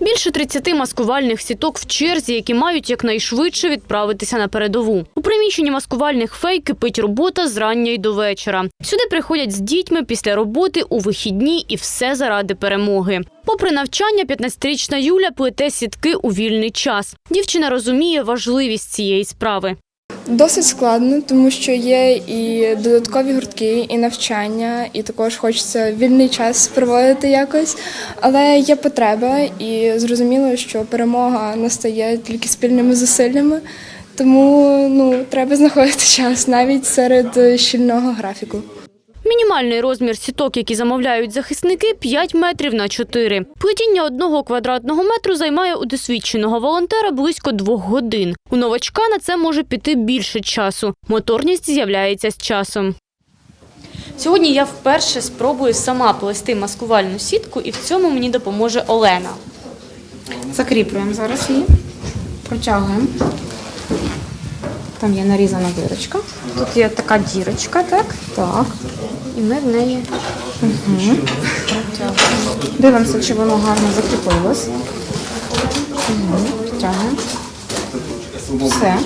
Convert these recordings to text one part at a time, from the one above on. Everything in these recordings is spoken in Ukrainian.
Більше 30 маскувальних сіток в черзі, які мають якнайшвидше відправитися на передову. У приміщенні маскувальних фей кипить робота з рання й до вечора. Сюди приходять з дітьми після роботи у вихідні і все заради перемоги. Попри навчання, 15-річна Юля плете сітки у вільний час. Дівчина розуміє важливість цієї справи. Досить складно, тому що є і додаткові гуртки, і навчання, і також хочеться вільний час проводити якось. Але є потреба, і зрозуміло, що перемога настає тільки спільними зусиллями. Тому ну, треба знаходити час навіть серед щільного графіку. Мінімальний розмір сіток, які замовляють захисники, 5 метрів на 4. Плетіння одного квадратного метру займає у досвідченого волонтера близько двох годин. У новачка на це може піти більше часу. Моторність з'являється з часом. Сьогодні я вперше спробую сама плести маскувальну сітку, і в цьому мені допоможе Олена. Закріплюємо зараз її, протягуємо. Там є нарізана дирочка. Тут є така дірочка, так? Так. І ми в неї Дивимося, чи воно гарно закріпилось. Угу. Протягуємо. Все.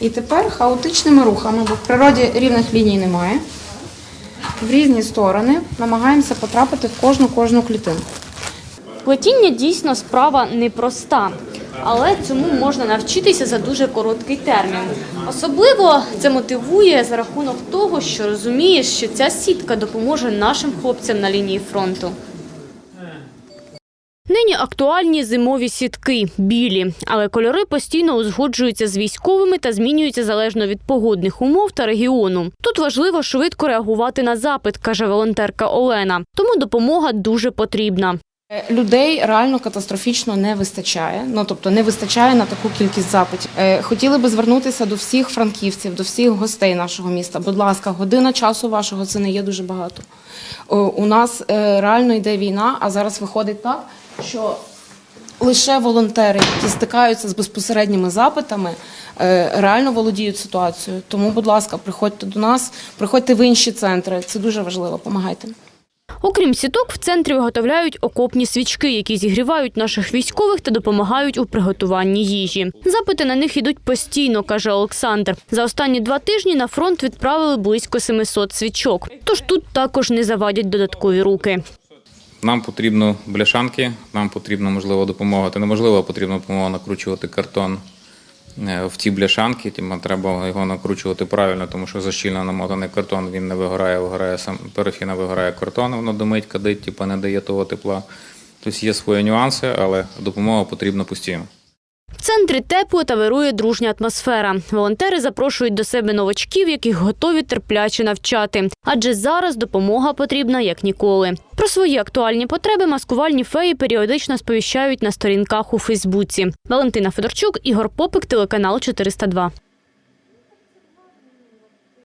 І тепер хаотичними рухами, бо в природі рівних ліній немає. В різні сторони намагаємося потрапити в кожну кожну клітинку. Плетіння дійсно справа непроста, але цьому можна навчитися за дуже короткий термін. Особливо це мотивує за рахунок того, що розумієш, що ця сітка допоможе нашим хлопцям на лінії фронту. Нині актуальні зимові сітки білі, але кольори постійно узгоджуються з військовими та змінюються залежно від погодних умов та регіону. Тут важливо швидко реагувати на запит, каже волонтерка Олена. Тому допомога дуже потрібна. Е, Людей реально катастрофічно не вистачає. Ну тобто не вистачає на таку кількість запитів. Е, Хотіли би звернутися до всіх франківців, до всіх гостей нашого міста. Будь ласка, година часу вашого це не є дуже багато. У нас е, реально йде війна, а зараз виходить так, що лише волонтери, які стикаються з безпосередніми запитами, е, реально володіють ситуацією. Тому, будь ласка, приходьте до нас, приходьте в інші центри. Це дуже важливо. Помагайте. Окрім сіток, в центрі виготовляють окопні свічки, які зігрівають наших військових та допомагають у приготуванні їжі. Запити на них ідуть постійно, каже Олександр. За останні два тижні на фронт відправили близько 700 свічок. Тож тут також не завадять додаткові руки. Нам потрібно бляшанки, нам потрібно, можливо, допомога. Та неможливо, потрібно допомога накручувати картон в ті бляшанки. тому треба його накручувати правильно, тому що защільно намотаний картон він не вигорає, вигорає сам парафіна вигорає картон, воно димить, кадить, типу не дає того тепла. Тобто є свої нюанси, але допомога потрібна постійно. В центрі тепло та вирує дружня атмосфера. Волонтери запрошують до себе новачків, яких готові терпляче навчати. Адже зараз допомога потрібна як ніколи. Про свої актуальні потреби маскувальні феї періодично сповіщають на сторінках у Фейсбуці. Валентина Федорчук, Ігор Попик, телеканал 402.